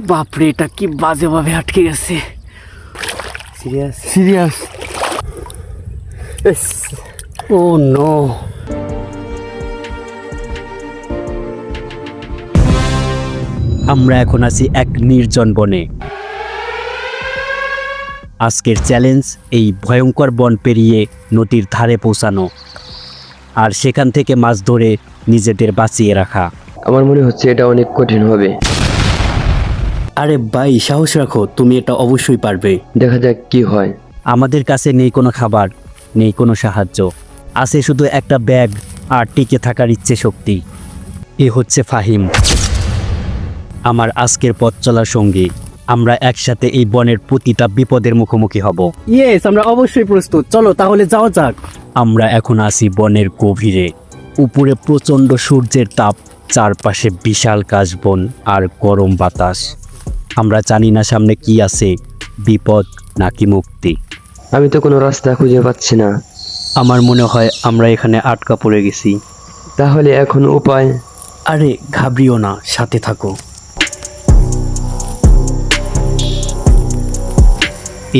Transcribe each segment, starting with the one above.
বাপরে এটা কি বাজেভাবে আটকে গেছে। সিরিয়াস। সিরিয়াস। Oh no. আমরা এখন আছি এক নির্জন বনে। আজকের চ্যালেঞ্জ এই ভয়ঙ্কর বন পেরিয়ে নদীর ধারে পৌঁছানো আর সেখান থেকে মাছ ধরে নিজেদের বাঁচিয়ে রাখা। আমার মনে হচ্ছে এটা অনেক কঠিন হবে। আরে ভাই সাহস রাখো তুমি এটা অবশ্যই পারবে। দেখা যাক কি হয়। আমাদের কাছে নেই কোনো খাবার নেই কোনো সাহায্য। আছে শুধু একটা ব্যাগ আর টিকে থাকার ইচ্ছে শক্তি। এ হচ্ছে ফাহিম। আমার আজকের পথ চলার সঙ্গী আমরা একসাথে এই বনের প্রতিটা বিপদের মুখোমুখি হব। ইয়েস আমরা অবশ্যই প্রস্তুত। চলো তাহলে যাওয়া যাক। আমরা এখন আছি বনের গভীরে। উপরে প্রচণ্ড সূর্যের তাপ চারপাশে বিশাল কাশবন আর গরম বাতাস। আমরা জানি না সামনে কি আছে বিপদ নাকি মুক্তি। আমি তো কোনো রাস্তা খুঁজে পাচ্ছি না। আমার মনে হয় আমরা এখানে আটকা পড়ে গেছি। তাহলে এখন উপায়? আরে ঘাবড়িও না সাথে থাকো।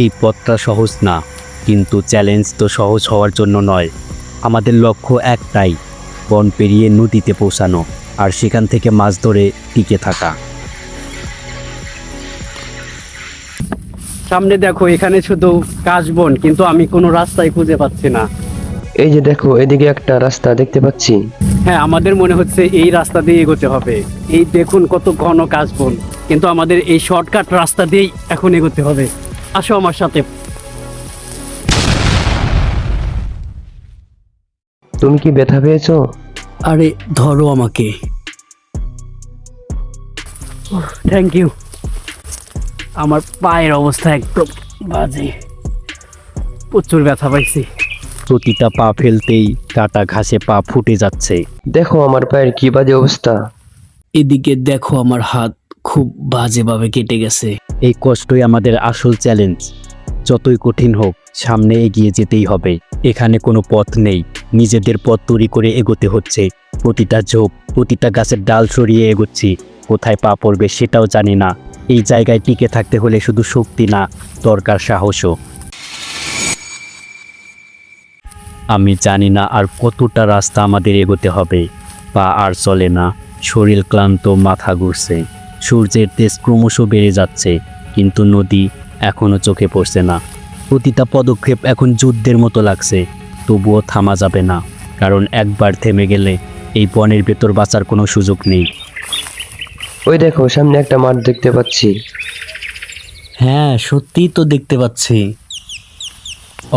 এই পথটা সহজ না কিন্তু চ্যালেঞ্জ তো সহজ হওয়ার জন্য নয়। আমাদের লক্ষ্য একটাই বন পেরিয়ে নদীতে পৌঁছানো আর সেখান থেকে মাছ ধরে টিকে থাকা। সামনে দেখো এখানে শুধু কাশবন কিন্তু আমি কোনো রাস্তায় খুঁজে পাচ্ছি না। এই যে দেখো এদিকে একটা রাস্তা দেখতে পাচ্ছি। হ্যাঁ আমাদের মনে হচ্ছে এই রাস্তা দিয়ে এগোতে হবে। এই দেখুন কত ঘন কাশবন কিন্তু আমাদের এই শর্টকাট রাস্তা দিয়েই এখন এগোতে হবে। আসো আমার সাথে। তুমি কি ব্যথা পেয়েছ? আরে ধরো আমাকে। থ্যাংক ইউ আমার পায়ের অবস্থা একদম বাজে। প্রচুর ব্যথা পাইছি। প্রতিটা পা ফেলতেই কাটা ঘাসে পা ফুটে যাচ্ছে। দেখো আমার পায়ের কি বাজে অবস্থা। এদিকে দেখো আমার হাত খুব বাজেভাবে কেটে গেছে। এই কষ্টই আমাদের আসল চ্যালেঞ্জ। যতই কঠিন হোক সামনে এগিয়ে যেতেই হবে। এখানে কোনো পথ নেই। নিজেদের পথ তৈরি করে এগোতে হচ্ছে। প্রতিটা ঝোপ প্রতিটা গাছের ডাল সরিয়ে এগোচ্ছি। কোথায় পা পড়বে সেটাও জানি না। এই জায়গায় টিকে থাকতে হলে শুধু শক্তি না, দরকার সাহসও। আমি জানি না আর কতটা রাস্তা আমাদের এগোতে হবে। পা আর চলে না, শরীর ক্লান্ত, মাথা ঘুরছে। সূর্যের তেজ ক্রমশ বেড়ে যাচ্ছে, কিন্তু নদী এখনও চোখে পড়ছে না। প্রতিটা পদক্ষেপ এখন যুদ্ধের মতো লাগছে, তবুও থামা যাবে না, কারণ একবার থেমে গেলে এই বনের ভেতর বাঁচার কোনো সুযোগ নেই। ওই দেখো সামনে একটা মাঠ দেখতে পাচ্ছি। হ্যাঁ সত্যিই তো দেখতে পাচ্ছি।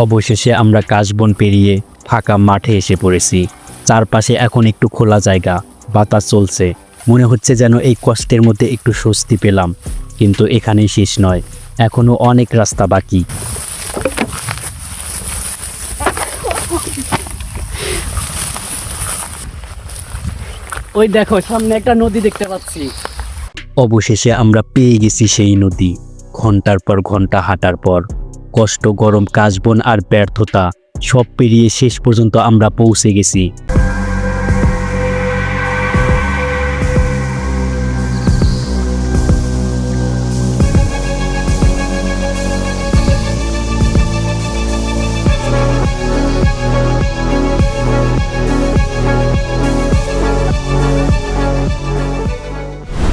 অবশেষে আমরা কাশবন পেরিয়ে ফাঁকা মাঠে এসে পড়েছি। চারপাশে এখন একটু খোলা জায়গা বাতাস চলছে। মনে হচ্ছে যেন এই কষ্টের মধ্যে একটু স্বস্তি পেলাম কিন্তু এখানেই শেষ নয় এখনও অনেক রাস্তা বাকি। ওই দেখো সামনে একটা নদী দেখতে পাচ্ছি। অবশেষে আমরা পেয়ে গেছি সেই নদী। ঘণ্টার পর ঘণ্টা হাঁটার পর কষ্ট, গরম, কাশবন আর ব্যর্থতা সব পেরিয়ে শেষ পর্যন্ত আমরা পৌঁছে গেছি।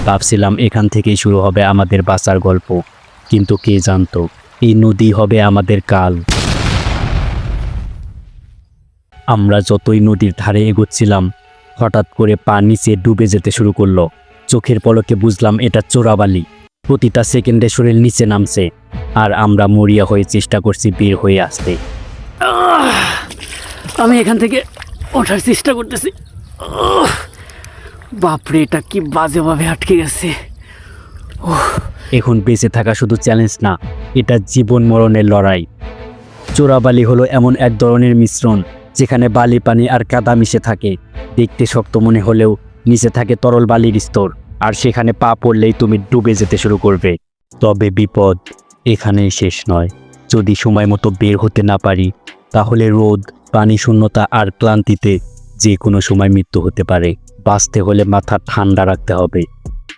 ভাবছিলাম এখান থেকেই শুরু হবে আমাদের বাঁচার গল্প। কিন্তু কে জানতো, এই নদী হবে আমাদের কাল। আমরা যতই নদীর ধারে এগোচ্ছিলাম, হঠাৎ করে পা নিচে ডুবে যেতে শুরু করল। চোখের পলকে বুঝলাম এটা চোরাবালি। প্রতিটা সেকেন্ডে শরীর নিচে নামছে, আর আমরা মরিয়া হয়ে চেষ্টা করছি বের হয়ে আসতে। আমি এখান থেকে ওঠার চেষ্টা করতেছি। বাপরে, এটা কি বাজেভাবে আটকে গেছে। এখন বেঁচে থাকা শুধু চ্যালেঞ্জ না, এটা জীবন মরণের লড়াই। চোরাবালি হলো এমন এক ধরনের মিশ্রণ, যেখানে বালি পানি আর কাদা মিশে থাকে। দেখতে শক্ত মনে হলেও নিচে থাকে তরল বালির স্তর, আর সেখানে পা পড়লেই তুমি ডুবে যেতে শুরু করবে। তবে বিপদ এখানেই শেষ নয়। যদি সময় মতো বের হতে না পারি, তাহলে রোদ, পানি শূন্যতা আর ক্লান্তিতে যে কোনো সময় মৃত্যু হতে পারে। বাঁচতে হলে মাথা ঠান্ডা রাখতে হবে।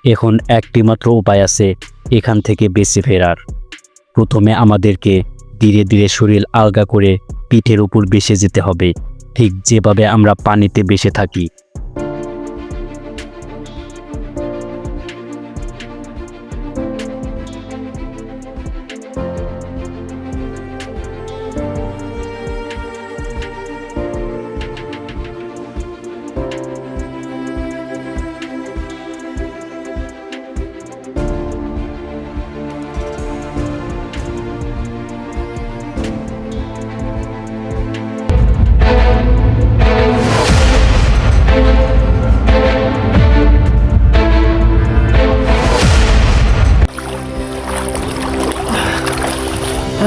এখন একটি মাত্র উপায় আছে, এখান থেকে বেঁচে ফেরার। প্রথমে আমাদেরকে ধীরে ধীরে শরীর আলগা করে পিঠের উপর বেসে যেতে হবে। ঠিক যেভাবে আমরা পানিতে বেসে থাকি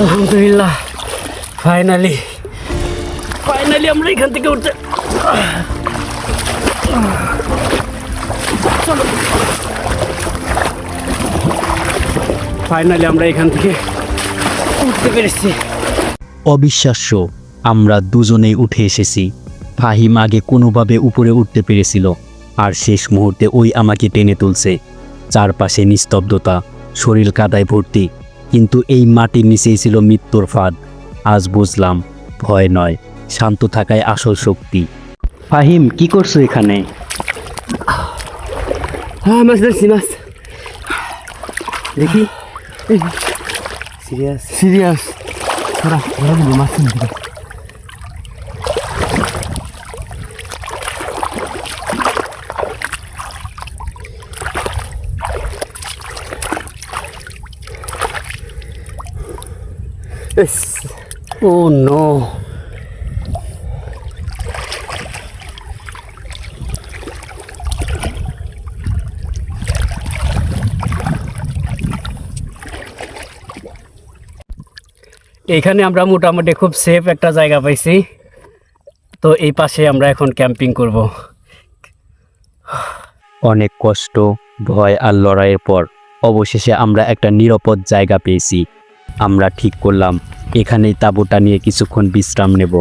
আলহামদুলিল্লাহ। ফাইনালি ফাইনালি আমরা এখান থেকে উঠতে ফাইনালি আমরা এখান থেকে উঠতে পেরেছি। অবিশ্বাস্য আমরা দুজনেই উঠে এসেছি। ফাহিম আগে কোনোভাবে উপরে উঠতে পেরেছিল আর শেষ মুহূর্তে ওই আমাকে টেনে তুলছে। চারপাশে নিস্তব্ধতা শরীর কাদায় ভর্তি কিন্তু এই মাটির নিচেই ছিল মৃত্যুর ফাঁদ। আজ বুঝলাম ভয় নয় শান্ত থাকায় আসল শক্তি। ফাহিম কি করছ এখানে? হ্যাঁ মাছ ধরছি মাছ। দেখি। সিরিয়াস। সিরিয়াস। মাছ Oh no. এখানে আমরা মোটামুটি খুব সেফ একটা জায়গা পাইছি। তো এই পাশে আমরা এখন ক্যাম্পিং করব। অনেক কষ্ট ভয় আর লড়াইয়ের পর অবশেষে আমরা একটা নিরাপদ জায়গা পেয়েছি। আমরা ঠিক করলাম। এখানেই তাঁবুটা নিয়ে কিছুক্ষণ বিশ্রাম নেব।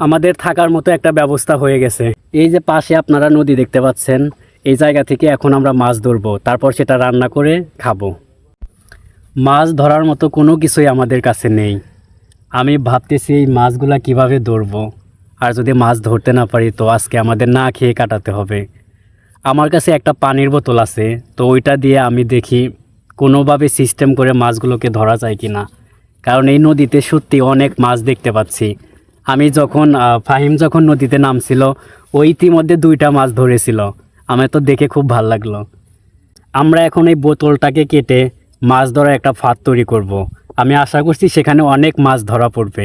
আমাদের থাকার মতো একটা ব্যবস্থা হয়ে গেছে। এই যে পাশে আপনারা নদী দেখতে পাচ্ছেন, এই জায়গা থেকে এখন আমরা মাছ ধরবো, তারপর সেটা রান্না করে খাব। মাছ ধরার মতো কোনো কিছুই আমাদের কাছে নেই। আমি ভাবতেছি এই মাছগুলা কীভাবে ধরবো, আর যদি মাছ ধরতে না পারি তো আজকে আমাদের না খেয়ে কাটাতে হবে। আমার কাছে একটা পানির বোতল আছে, তো ওইটা দিয়ে আমি দেখি কোনোভাবে সিস্টেম করে মাছগুলোকে ধরা যায় কি না কারণ এই নদীতে সত্যি অনেক মাছ দেখতে পাচ্ছি। আমি যখন ফাহিম যখন নদীতে নামছিল ওই ইতিমধ্যে দুইটা মাছ ধরেছিল। আমার তো দেখে খুব ভালো লাগল। আমরা এখন এই বোতলটাকে কেটে মাছ ধরার একটা ফাঁদ তৈরি করব। আমি আশা করছি সেখানে অনেক মাছ ধরা পড়বে।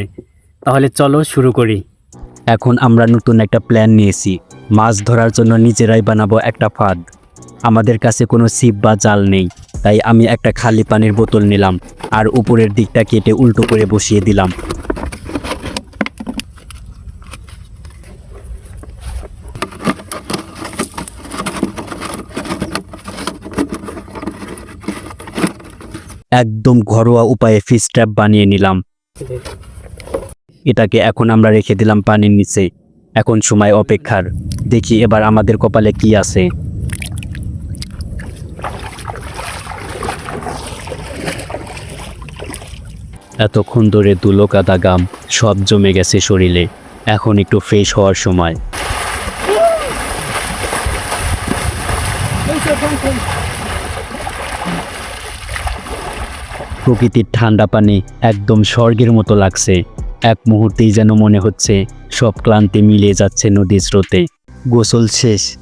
তাহলে চলো শুরু করি। এখন আমরা নতুন একটা প্ল্যান নিয়েছি। মাছ ধরার জন্য নিজেরাই বানাবো একটা ফাঁদ। আমাদের কাছে কোনো ছিপ বা জাল নেই, তাই আমি একটা খালি পানির বোতল নিলাম আর উপরের দিকটা কেটে উল্টো করে বসিয়ে দিলাম। একদম ঘরোয়া উপায়ে ফিশ ট্র্যাপ বানিয়ে নিলাম। এটাকে এখন আমরা রেখে দিলাম পানির নিচে। এখন সময় অপেক্ষার। দেখি এবার আমাদের কপালে কি আছে। এতক্ষণ ধরে দুলো কাদা গাম, সব জমে গেছে শরীরে। এখন একটু ফ্রেশ হওয়ার সময়। প্রকৃতির ঠান্ডা পানি একদম স্বর্গের মতো লাগছে। এক মুহূর্তেই যেন মনে হচ্ছে সব ক্লান্তি মিলিয়ে যাচ্ছে নদীর স্রোতে। গোসল শেষ।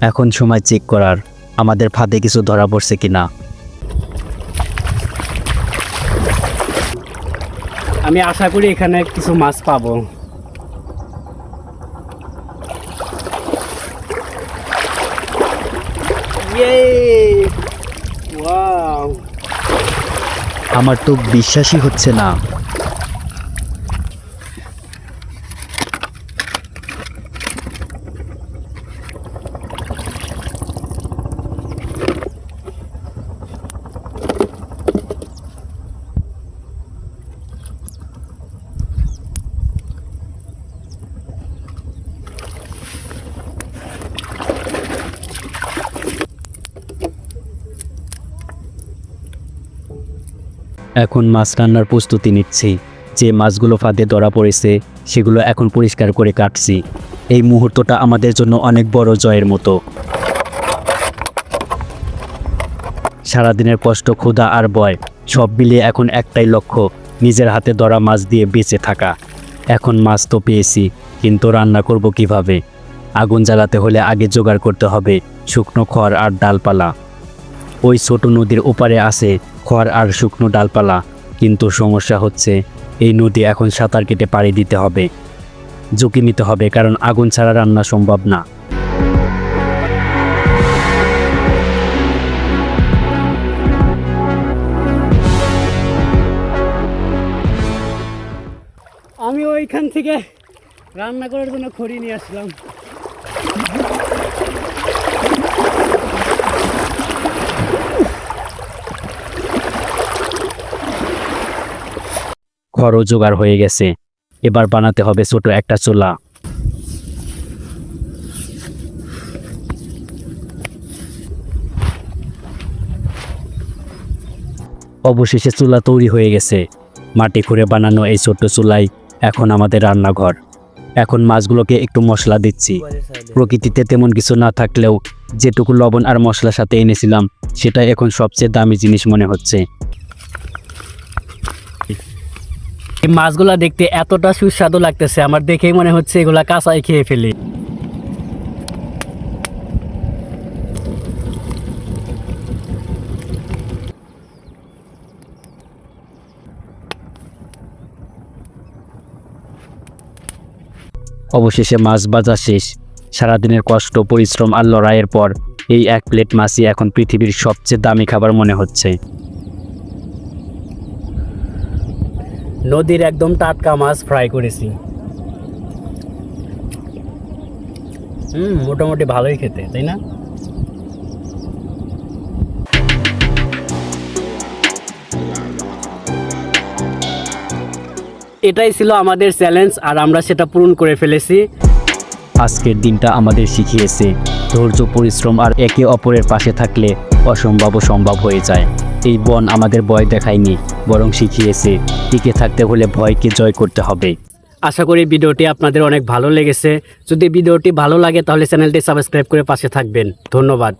এখন সময় চেক করার। আমাদের ফাঁদে কিছু ধরা পড়ছে কিনা। আমি আশা করি এখানে কিছু মাছ পাবো। Yay! Wow! আমার তো বিশ্বাসই হচ্ছে না। এখন মাছ রান্নার প্রস্তুতি নিচ্ছি। যে মাছগুলো ফাঁদে ধরা পড়েছে, সেগুলো এখন পরিষ্কার করে কাটছি। এই মুহূর্তটা আমাদের জন্য অনেক বড় জয়ের মতো। সারাদিনের কষ্ট, ক্ষুধা আর ভয়, সব মিলিয়ে এখন একটাই লক্ষ্য, নিজের হাতে ধরা মাছ দিয়ে বেঁচে থাকা। এখন মাছ তো পেয়েছি, কিন্তু রান্না করব কীভাবে? আগুন জ্বালাতে হলে আগে জোগাড় করতে হবে, শুকনো খড় আর ডালপালা। ওই ছোট নদীর ওপারে আছে খড় আর শুকনো ডালপালা। কিন্তু সমস্যা হচ্ছে, এই নদী এখন সাঁতার কেটে পাড়ি দিতে হবে। ঝুঁকি নিতে হবে, কারণ আগুন ছাড়া রান্না সম্ভব না। আমি ওইখান থেকে রান্না করার জন্য খড়ি নিয়ে আসলাম। খড়ও জোগাড় হয়ে গেছে। এবার বানাতে হবে ছোট একটা চুলা। অবশেষে চুলা তৈরি হয়ে গেছে। মাটি খুঁড়ে বানানো এই ছোট্ট চুলাই এখন আমাদের রান্নাঘর। এখন মাছগুলোকে একটু মশলা দিচ্ছি। প্রকৃতিতে তেমন কিছু না থাকলেও যেটুকু লবণ আর মশলার সাথে এনেছিলাম, সেটাই এখন সবচেয়ে দামি জিনিস মনে হচ্ছে। এই মাছগুলা দেখতে এতটা সুস্বাদু লাগতেছে, আমার দেখেই মনে হচ্ছে এগুলা কাঁচাই খেয়ে ফেলি। অবশেষে মাছ বাজা শেষ। সারাদিনের কষ্ট, পরিশ্রম আর লড়াইয়ের পর এই এক প্লেট মাছই এখন পৃথিবীর সবচেয়ে দামি খাবার মনে হচ্ছে। নদীর একদম টাটকা মাছ ফ্রাই করেছি। হুম, মোটামুটি ভালোই খেতে, তাই না? এটাই ছিল আমাদের চ্যালেঞ্জ আর আমরা সেটা পূরণ করে ফেলেছি। আজকের দিনটা আমাদের শিখিয়েছে, ধৈর্য, পরিশ্রম আর একে অপরের পাশে থাকলে অসম্ভব সম্ভব হয়ে যায়। এই বন আমাদের ভয় দেখায়নি, বরং শিখিয়েছে, টিকে থাকতে হলে ভয়কে জয় করতে হবে। আশা করি ভিডিওটি আপনাদের অনেক ভালো লেগেছে। যদি ভিডিওটি ভালো লাগে তাহলে চ্যানেলটি সাবস্ক্রাইব করে পাশে থাকবেন। ধন্যবাদ।